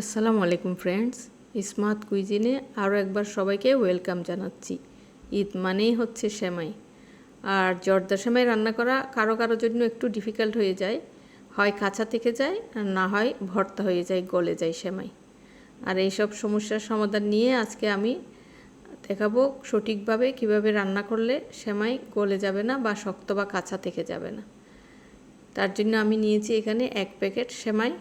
আসসালামু আলাইকুম friends smart কুইজিনে আরও একবার সবাইকে ওয়েলকাম জানাচ্ছি। ঈদ মানেই হচ্ছে সেমাই। আর জর্দা সেমাই রান্না করা কারও কারও জন্য একটু ডিফিকাল্ট হয়ে যায়। হয় কাঁচা থেকে যায়, আর না হয় ভর্তা হয়ে যায়, গলে যায় সেমাই। আর এইসব সমস্যার সমাধান নিয়ে আজকে আমি দেখাবো সঠিকভাবে কীভাবে রান্না করলে সেমাই গলে যাবে না বা শক্ত বা কাঁচা থেকে যাবে না। তার জন্য আমি নিয়েছি এখানে এক প্যাকেট সেমাই।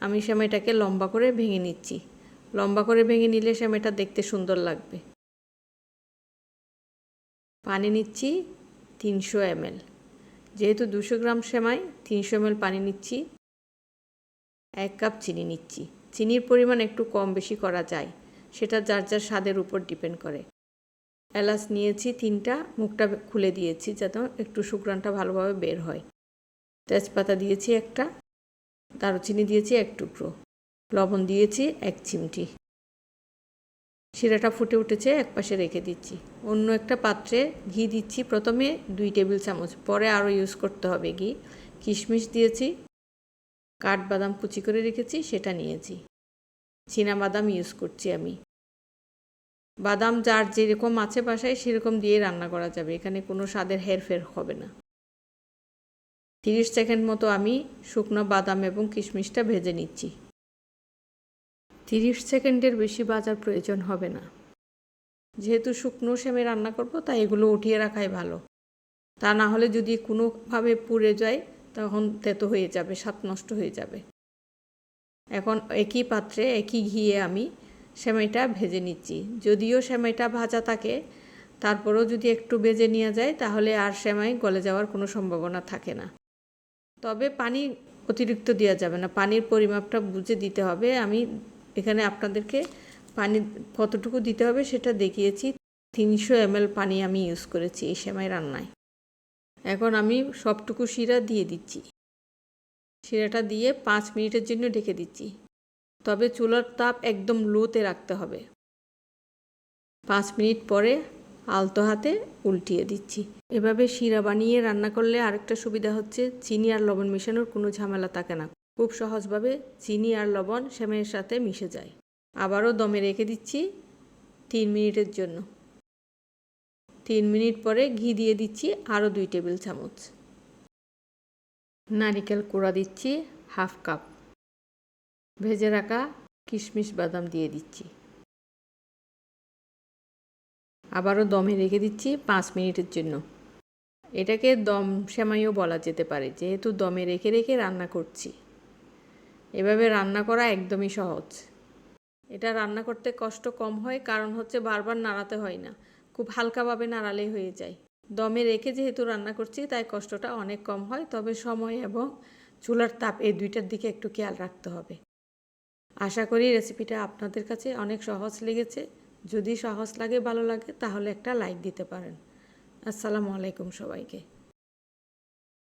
আমি সেমাইটাকে লম্বা করে ভেঙে নিচ্ছি। লম্বা করে ভেঙে নিলে সেমাইটা দেখতে সুন্দর লাগবে। পানি নিচ্ছি তিনশো এমএল। যেহেতু দুশো গ্রাম সেমাই, তিনশো এমএল পানি নিচ্ছি। এক কাপ চিনি নিচ্ছি। চিনির পরিমাণ একটু কম বেশি করা যায়। সেটা যার যার স্বাদের উপর ডিপেন্ড করে। এলাচ নিয়েছি তিনটা, মুখটা খুলে দিয়েছি যাতে একটু শুকরানটা ভালোভাবে বের হয়। তেজপাতা দিয়েছি একটা। দারুচিনি দিয়েছি এক টুকরো। লবণ দিয়েছি এক চিমটি। শিরাটা ফুটে উঠেছে এক পাশে রেখে দিচ্ছি। অন্য একটা পাত্রে ঘি দিচ্ছি, প্রথমে দুই টেবিল চামচ। পরে আরও ইউজ করতে হবে ঘি। কিশমিশ দিয়েছি, কাঠবাদাম কুচি করে রেখেছি, সেটা নিয়েছি। বাদাম ইউজ করছি আমি। বাদাম যার যেরকম আছে বাসায়, সেরকম দিয়ে রান্না করা যাবে। এখানে কোনো স্বাদের হেরফের হবে না। তিরিশ সেকেন্ড মতো আমি শুকনো বাদাম এবং কিশমিশটা ভেজে নিচ্ছি। তিরিশ সেকেন্ডের বেশি বাজার প্রয়োজন হবে না। যেহেতু শুকনো সেমে রান্না করব, তাই এগুলো উঠিয়ে রাখাই ভালো। তা না হলে যদি কোনোভাবে পুড়ে যায়, তখন তেতো হয়ে যাবে, স্বাদ নষ্ট হয়ে যাবে। এখন একই পাত্রে, একই ঘিয়ে আমি সেমাইটা ভেজে নিচ্ছি। যদিও সেমাইটা ভাজা থাকে, তারপরেও যদি একটু ভেজে নেওয়া যায়, তাহলে আর সেমাই গলে যাওয়ার কোনো সম্ভাবনা থাকে না। তবে পানি অতিরিক্ত দেওয়া যাবে না। পানির পরিমাপটা বুঝে দিতে হবে। আমি এখানে আপনাদেরকে পানি কতটুকু দিতে হবে সেটা দেখিয়েছি। তিনশো এমএল পানি আমি ইউজ করেছি এই সেমাই রান্নায়। এখন আমি সবটুকু শিরা দিয়ে দিচ্ছি। শিরাটা দিয়ে পাঁচ মিনিটের জন্য ঢেকে দিচ্ছি। তবে চুলার তাপ একদম লোতে রাখতে হবে। পাঁচ মিনিট পরে আলতো হাতে উল্টিয়ে দিচ্ছি। এভাবে শিরা বানিয়ে রান্না করলে আরেকটা সুবিধা হচ্ছে, চিনি আর লবণ মেশানোর কোনো ঝামেলা থাকে না। খুব সহজভাবে চিনি আর লবণ সেমাইয়ের সাথে মিশে যায়। আবারও দমে রেখে দিচ্ছি তিন মিনিটের জন্য। তিন মিনিট পরে ঘি দিয়ে দিচ্ছি আরও দুই টেবিল চামচ। নারিকেল কোড়া দিচ্ছি হাফ কাপ। ভেজে রাখা কিশমিশ বাদাম দিয়ে দিচ্ছি। আবারও দমে রেখে দিচ্ছি পাঁচ মিনিটের জন্য। এটাকে দম সেমাইও বলা যেতে পারে, যেহেতু দমে রেখে রেখে রান্না করছি। এভাবে রান্না করা একদমই সহজ। এটা রান্না করতে কষ্ট কম হয়, কারণ হচ্ছে বারবার নাড়াতে হয় না, খুব হালকাভাবে নাড়ালেই হয়ে যায়। দমে রেখে যেহেতু রান্না করছি, তাই কষ্টটা অনেক কম হয়, তবে সময় এবং চুলার তাপ এই দুইটার দিকে একটু খেয়াল রাখতে হবে। আশা করি রেসিপিটা আপনাদের কাছে অনেক সহজ লেগেছে। যদি সহজ লাগে ভালো লাগে তাহলে একটা লাইক দিতে পারেন। আসসালামু আলাইকুম সবাইকে।